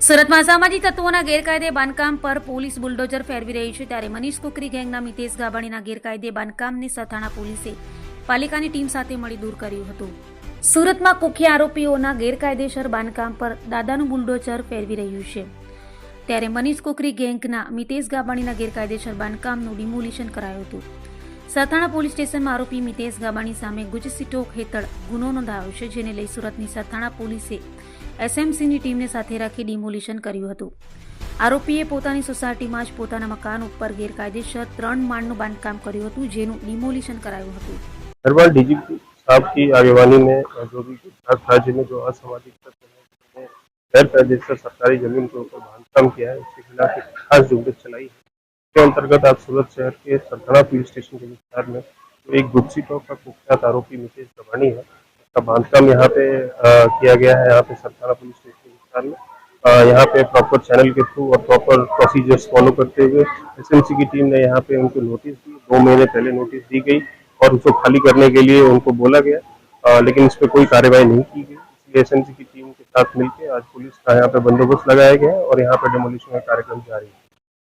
સુરતમાં સામાજિક તત્વોના ગેરકાયદે બાંધકામ પર પોલીસ બુલડોઝર ફેરવી રહી છે ત્યારે મનીષ કુકરી ગેંગના મિતેશ ગાબાણીના ગેરકાયદે બાંધકામને સથાણા પોલીસે પાલિકાની ટીમ સાથે મળી દૂર કર્યું હતું. સુરતમાં કુખ્ય આરોપીઓના ગેરકાયદેસર બાંધકામ પર દાદાનું બુલડોઝર ફેરવી રહ્યું છે. ત્યારે મનીષ કુકરી ગેંગના મિતેશ ગાબાણીના ગેરકાયદેસર બાંધકામનું ડિમોલિશન કરાયું હતું. સથાણા પોલીસ સ્ટેશનમાં આરોપી મિતેશ ગાબાણી સામે ગુજસી ટોક હેઠળ ગુનો નોંધાયો છે જેને લઈ સુરતની સથાણા પોલીસે એસએમસીની ટીમને સાથે રાખી ડિમોલિશન કર્યું હતું આરોપીએ પોતાની સોસાયટીમાં જ પોતાના મકાન ઉપર ગેરકાયદેસર ત્રણ માળનું બાંધકામ કર્યું હતું જેનું ડિમોલિશન કરાયું હતું हरवाल डीजीपी साहब की आगवानी में जो भी गुजरात राज्य में जो असामाजिक तत्व हैं, गैर कायदेसर सरकारी जमीन के ऊपर बांधकाम किया है उसके खिलाफ एक खास झुंबेश चलाई है इसके अंतर्गत आज सूरत शहर के सरथाना पुलिस स्टेशन के विस्तार में एक गुप्सी टॉक का कुख्यात आरोपी मुकेश गवानी है उसका बांधकाम यहाँ पे अ, किया गया है यहाँ पे सरथाना पुलिस स्टेशन के विस्तार में। यहाँ पे प्रॉपर चैनल के थ्रू और प्रॉपर प्रोसीजर्स फॉलो करते हुए एसएमसी की टीम ने यहाँ पे उनको नोटिस दी। दो महीने पहले नोटिस दी गई और उसको खाली करने के लिए उनको बोला गया। अ, लेकिन इस पर कोई कार्रवाई नहीं की गई। इसलिए एसएमसी की टीम के साथ मिलकर आज पुलिस का यहाँ पे बंदोबस्त लगाया गया है और यहाँ पे डेमोलिशन का कार्यक्रम जारी है।